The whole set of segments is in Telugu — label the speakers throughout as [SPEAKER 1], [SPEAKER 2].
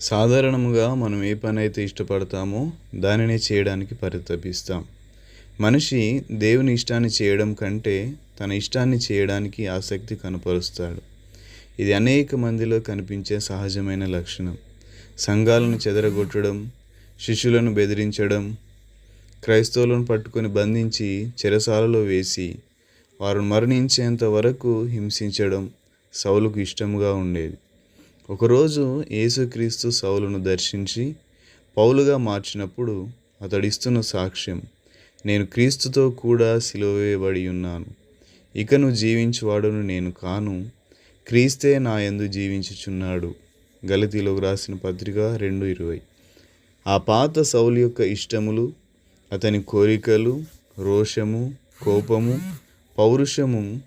[SPEAKER 1] సాధారణముగా మనం ఏ పని అయితే ఇష్టపడతామో దానినే చేయడానికి పరితపిస్తాం. మనిషి దేవుని ఇష్టాన్ని చేయడం కంటే తన ఇష్టాన్ని చేయడానికి ఆసక్తి కనపరుస్తాడు. ఇది అనేక మందిలో కనిపించే సహజమైన లక్షణం. సంఘాలను చెదరగొట్టడం శిష్యులను బెదిరించడం క్రైస్తవులను పట్టుకొని బంధించి చెరసాలలో వేసి వారు మరణించేంత వరకు హింసించడం సౌలుకు ఇష్టముగా ఉండేది. ఒకరోజు యేసుక్రీస్తు సౌలును దర్శించి పౌలుగా మార్చినప్పుడు అతడిస్తున్న సాక్ష్యం నేను క్రీస్తుతో కూడా సిలువేయబడి ఉన్నాను. ఇకను జీవించువాడును నేను కాను. క్రీస్తే నా యందు జీవించుచున్నాడు. గలతీలోకి రాసిన పత్రిక రెండు ఇరవై. ఆ పాత సౌలు యొక్క ఇష్టములు అతని కోరికలు రోషము కోపము పౌరుషము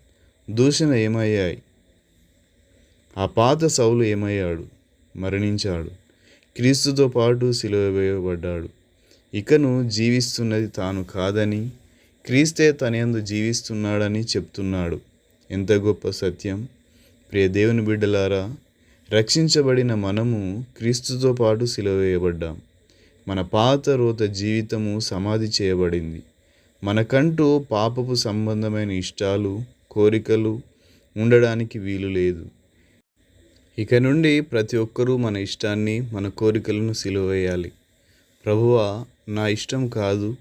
[SPEAKER 1] దూషణ ఏమయ్యాయి? ఆ పాత సౌలు ఏమయ్యాడు? మరణించాడు. క్రీస్తుతో పాటు సిలువ వేయబడ్డాడు. ఇకను జీవిస్తున్నది తాను కాదని క్రీస్తే తనయందు జీవిస్తున్నాడని చెప్తున్నాడు. ఎంత గొప్ప సత్యం! ప్రియ దేవుని బిడ్డలారా రక్షించబడిన మనము క్రీస్తుతో పాటు సిలువేయబడ్డాం మన పాత రోత జీవితము సమాధి చేయబడింది. మనకంటూ పాపపు సంబంధమైన ఇష్టాలు కోరికలు ఉండడానికి వీలు లేదు. ఇక నుండి ప్రతి ఒక్కరూ మన ఇష్టాన్ని మన కోరికలను సిలువేయాలి ప్రభువా నా ఇష్టం కాదు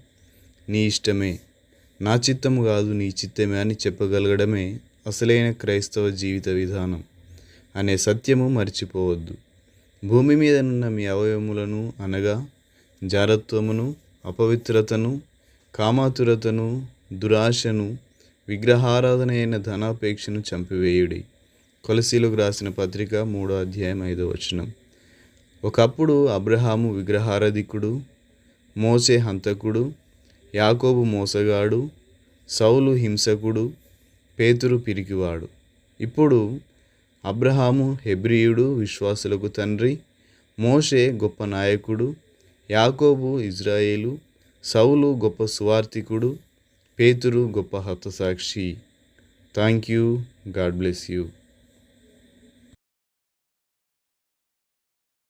[SPEAKER 1] నీ ఇష్టమే. నా చిత్తము కాదు నీ చిత్తమే అని చెప్పగలగడమే అసలైన క్రైస్తవ జీవిత విధానం. అనే సత్యము మర్చిపోవద్దు. భూమి మీద నున్న మీ అవయవములను అనగా జారత్వమును అపవిత్రతను కామాతురతను దురాశను విగ్రహారాధన అయిన ధనాపేక్షను చంపివేయుడి. కొలసీలకు రాసిన పత్రిక మూడో అధ్యాయం ఐదో వచనం. ఒకప్పుడు అబ్రహాము విగ్రహారధికుడు మోసే హంతకుడు యాకోబు మోసగాడు సౌలు హింసకుడు పేతురు పిరికివాడు. ఇప్పుడు అబ్రహాము హెబ్రియుడు విశ్వాసులకు తండ్రి మోషే గొప్ప నాయకుడు యాకోబు ఇజ్రాయేలు సౌలు గొప్ప సువార్థికుడు పేతురు గొప్ప హతసాక్షి. Thank you God bless you.